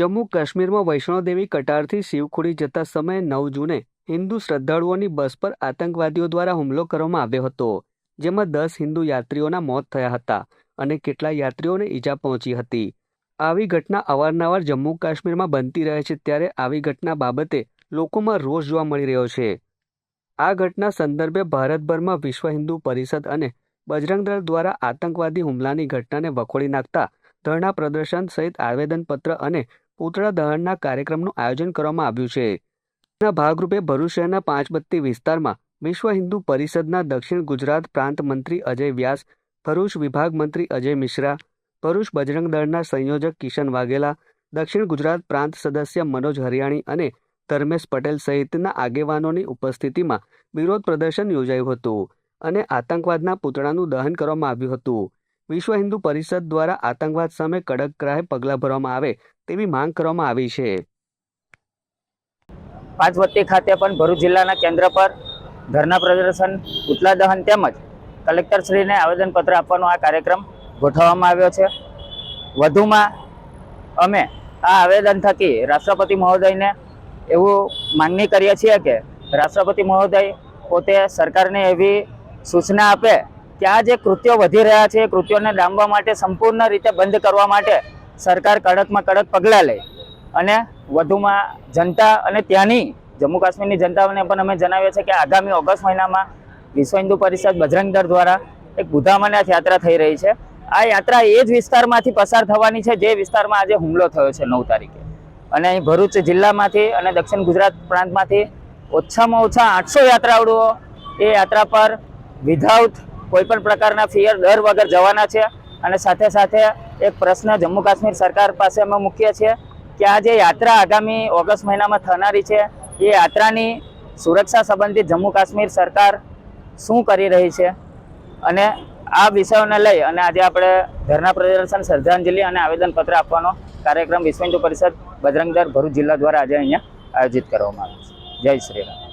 જમ્મુ કાશ્મીરમાં વૈષ્ણોદેવી કટારથી શિવખોડી જતા સમયે નવ જૂને હિન્દુ શ્રદ્ધાળુઓની બસ પર આતંકવાદીઓ દ્વારા હુમલો કરવામાં આવ્યો હતો, જેમાં દસ હિન્દુ યાત્રીઓના મોત થયા હતા અને કેટલા યાત્રીઓને ઈજા પહોંચી હતી. આવી ઘટના અવારનવાર જમ્મુ કાશ્મીરમાં બનતી રહે છે ત્યારે આવી ઘટના બાબતે લોકોમાં રોષ જોવા મળી રહ્યો છે. આ ઘટના સંદર્ભે ભારતભરમાં વિશ્વ હિન્દુ પરિષદ અને બજરંગ દળ દ્વારા આતંકવાદી હુમલાની ઘટનાને વખોડી નાખતા ધરણા પ્રદર્શન સહિત આવેદનપત્ર અને પૂતળા દહનના કાર્યક્રમનું આયોજન કરવામાં આવ્યું છે. તેના ભાગરૂપે ભરૂચ શહેરના પાંચબત્તી વિસ્તારમાં વિશ્વ હિન્દુ પરિષદના દક્ષિણ ગુજરાત પ્રાંત મંત્રી અજય વ્યાસ, ભરૂચ વિભાગ મંત્રી અજય મિશ્રા, ભરૂચ બજરંગ દળના સંયોજક કિશન વાઘેલા, દક્ષિણ ગુજરાત પ્રાંત સદસ્ય મનોજ હરિયાણી અને ધર્મેશ પટેલ સહિતના આગેવાનોની ઉપસ્થિતિમાં વિરોધ પ્રદર્શન યોજાયું હતું અને આતંકવાદના પૂતળાનું દહન કરવામાં આવ્યું હતું. વિશ્વ હિન્દુ પરિષદ દ્વારા આતંકવાદ સામે કડક ગ્રાહે પગલાં ભરવામાં આવે તેવી માંગ કરવામાં આવી છે. પાંચવત્તી ખાતે પણ ભરૂચ જિલ્લાના કેન્દ્ર પર ધરના પ્રદર્શન પુતલા દહન તેમજ કલેક્ટરશ્રીને આવેદનપત્ર આપવાનો આ કાર્યક્રમ ગોઠવવામાં આવ્યો છે. વધુમાં અમે આ આવેદન થકી રાષ્ટ્રપતિ મહોદયને એવું માંગણી કરીએ છીએ કે રાષ્ટ્રપતિ મહોદય પોતે સરકારને એવી સૂચના આપે આ જે કૃત્યો વધી રહ્યા છે, એ કૃત્યોને ડામવા માટે સંપૂર્ણ રીતે બંધ કરવા માટે સરકાર કડકમાં કડક પગલાં લે. અને વધુમાં જનતા અને ત્યાંની, જમ્મુ કાશ્મીરની જનતાઓને પણ અમે જણાવીએ છીએ કે આગામી ઓગસ્ટ મહિનામાં વિશ્વ હિન્દુ પરિષદ બજરંગ દળ દ્વારા એક બુધામનાથ યાત્રા થઈ રહી છે. આ યાત્રા એ જ વિસ્તારમાંથી પસાર થવાની છે, જે વિસ્તારમાં આજે હુમલો થયો છે નવ તારીખે. અને અહીં ભરૂચ જિલ્લામાંથી અને દક્ષિણ ગુજરાત પ્રાંતમાંથી ઓછામાં ઓછા આઠસો યાત્રાળુઓ એ યાત્રા પર વિધાઉટ કોઈ પણ પ્રકારના ફિયર ડર વગર જવાના છે. અને સાથે સાથે એક પ્રશ્ન જમ્મુ કાશ્મીર સરકાર પાસે અમે મૂકીએ છીએ કે આ જે યાત્રા આગામી ઓગસ્ટ મહિનામાં થનારી છે, એ યાત્રાની સુરક્ષા સંબંધિત જમ્મુ કાશ્મીર સરકાર શું કરી રહી છે? અને આ વિષયોને લઈ અને આજે આપણે ધરના પ્રદર્શન શ્રદ્ધાંજલિ અને આવેદનપત્ર આપવાનો કાર્યક્રમ વિશ્વ હિન્દુ પરિષદ બજરંગદર ભરૂચ જિલ્લા દ્વારા આજે અહીંયા આયોજિત કરવામાં આવ્યો છે. જય શ્રી રામ.